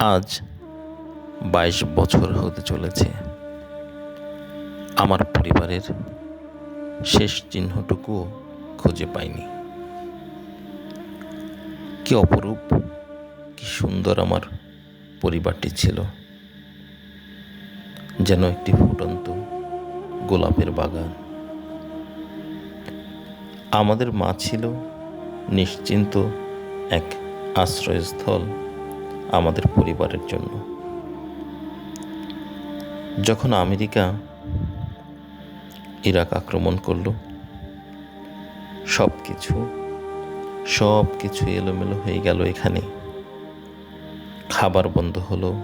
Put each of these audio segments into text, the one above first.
আজ বাইশ বছর হতে চলেছে। আমার পরিবারের শেষ চিহ্নটুকুও খুঁজে পাইনি। কি অপরূপ, কি সুন্দর আমার পরিবারটি ছিল। যেন একটি ফুটন্ত গোলাপের বাগান। আমাদের মা ছিল নিশ্চিন্ত এক আশ্রয়স্থল। আমাদের পরিবারের জন্য। যখন আমেরিকা ইরাক আক্রমণ করল সব কিছু সব কিছু এলোমেলো হয়ে গেল এখানে। খাবার বন্ধ হলো।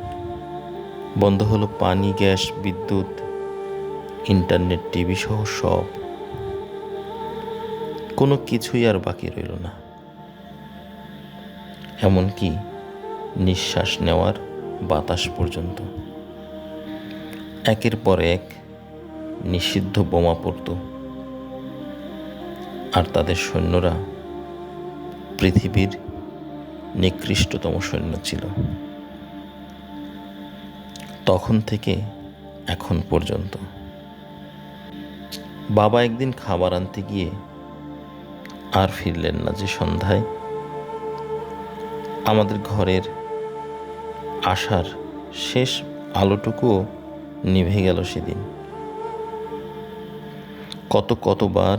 বন্ধ হলো পানি, গ্যাস, বিদ্যুৎ, ইন্টারনেট, টিভি সহ সব। কোনো কিছুই আর বাকি রইল না। এমনকি নিঃশ্বাস নেওয়ার বাতাস পর্যন্ত। একের পর এক নিষিদ্ধ বোমা পড়ত। আর তাদের সৈন্যরা পৃথিবীর নিকৃষ্টতম সৈন্য ছিল। তখন থেকে এখন পর্যন্ত। বাবা একদিন খাবার আনতে গিয়ে আর ফিরলেন না যে সন্ধ্যায়। আমাদের ঘরের আসার শেষ আলোটুকুও নিভে গেল সেদিন। কত কতবার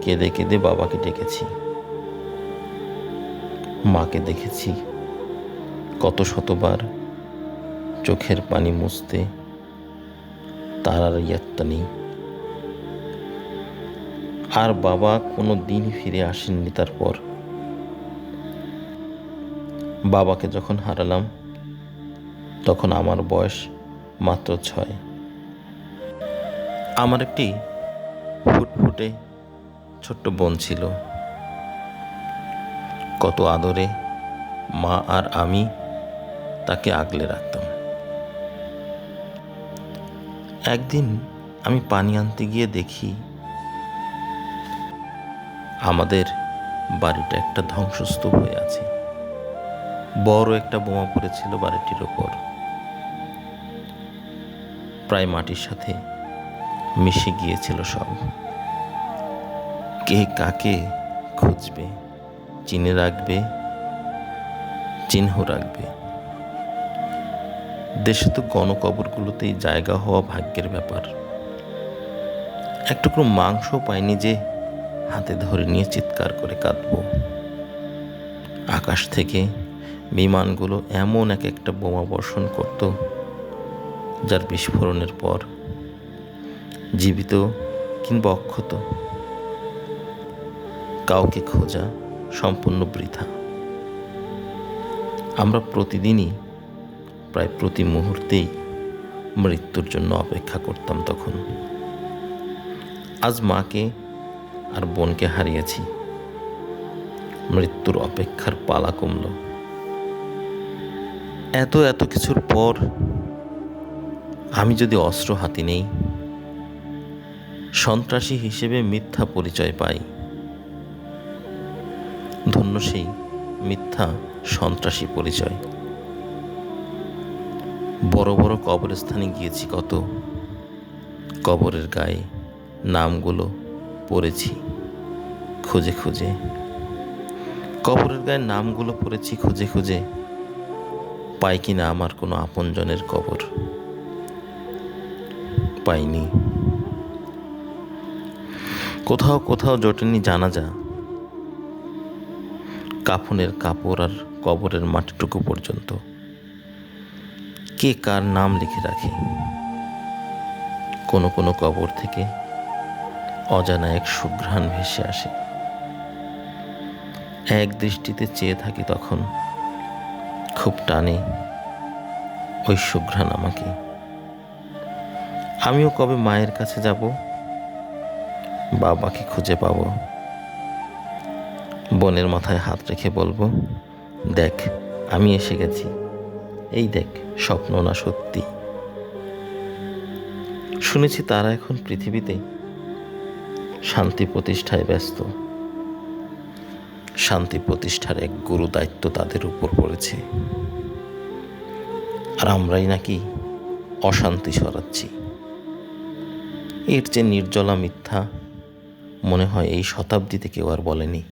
কেঁদে কেঁদে বাবাকে ডেকেছি। মাকে দেখেছি কত শতবার চোখের পানি মুছতে, তার আর ইয়াত্তা নেই। আর বাবা কোনো দিন ফিরে আসেননি তারপর। বাবাকে যখন হারালাম তখন আমার বয়স মাত্র ছয়। আমার একটি ফুটফুটে ছোট্ট বোন ছিল। কত আদরে মা আর আমি তাকে আগলে রাখতাম। একদিন আমি পানি আনতে গিয়ে দেখি আমাদের বাড়িটা একটা ধ্বংসস্তূপ হয়ে আছে। বড় একটা বোমা পড়েছিল বাড়িটির ওপর। প্রায় মাটির সাথে মিশে গিয়েছিল সব। কে কাকে খুঁজবে, চিনে রাখবে, চিহ্ন রাখবে? দেশে তো গণকবরগুলোতেই জায়গা হওয়া ভাগ্যের ব্যাপার। এক টুকরো মাংস পাইনি যে হাতে ধরে নিয়ে চিৎকার করে কাঁদবো। আকাশ থেকে বিমানগুলো এমন এক একটা বোমা বর্ষণ করত যার বিস্ফোরণের পর। জীবিত কিংবা অক্ষত। কাউকে খোঁজা সম্পূর্ণ বৃথা। আমরা প্রতিদিনই প্রায় প্রতি মুহূর্তেই মৃত্যুর জন্য অপেক্ষা করতাম তখন। আজ মাকে আর বোনকে হারিয়েছি। মৃত্যুর অপেক্ষার পালা কমল। এত এত কিছুর পর আমি যদি অস্ত্র হাতে নেই, সন্ত্রাসী হিসেবে মিথ্যা পরিচয় পাই। ধন্য সেই মিথ্যা সন্ত্রাসী পরিচয়। বড় বড় কবরস্থানে গিয়েছি কত, কবরের গায়ে নামগুলো পড়েছি খুঁজে খুঁজে। কবরের গায়ে নামগুলো পড়েছি খুঁজে খুঁজে, পাই কিনা আমার কোনো আপনজনের কবর। পাইনি। কোথাও কোথাও জটেনি জানাজা। কাফনের কাপড় আর কবরের মাটিটুকু পর্যন্ত। কে কার নাম লিখে রাখে? কোনো কোনো কবর থেকে অজানা এক সুঘ্রাণ ভেসে আসে। এক দৃষ্টিতে চেয়ে থাকি তখন খুব টানে ওই সুঘ্রাণ আমাকে। আমিও কবে মায়ের কাছে যাব? বাবাকে খুঁজে পাব। বোনের মাথায় হাত রেখে বলব, দেখ, আমি এসে গেছি। এই দেখ, স্বপ্ন না সত্যি। শুনেছি তারা এখন পৃথিবীতে শান্তি প্রতিষ্ঠায় ব্যস্ত। শান্তি প্রতিষ্ঠার এক গুরু দায়িত্ব তাদের উপর পড়েছে। আর আমরাই নাকি অশান্তি সরাচ্ছি এর চেয়ে নির্জলা মিথ্যা। মনে হয় এই শতাব্দীতে কেউ আর বলেনি।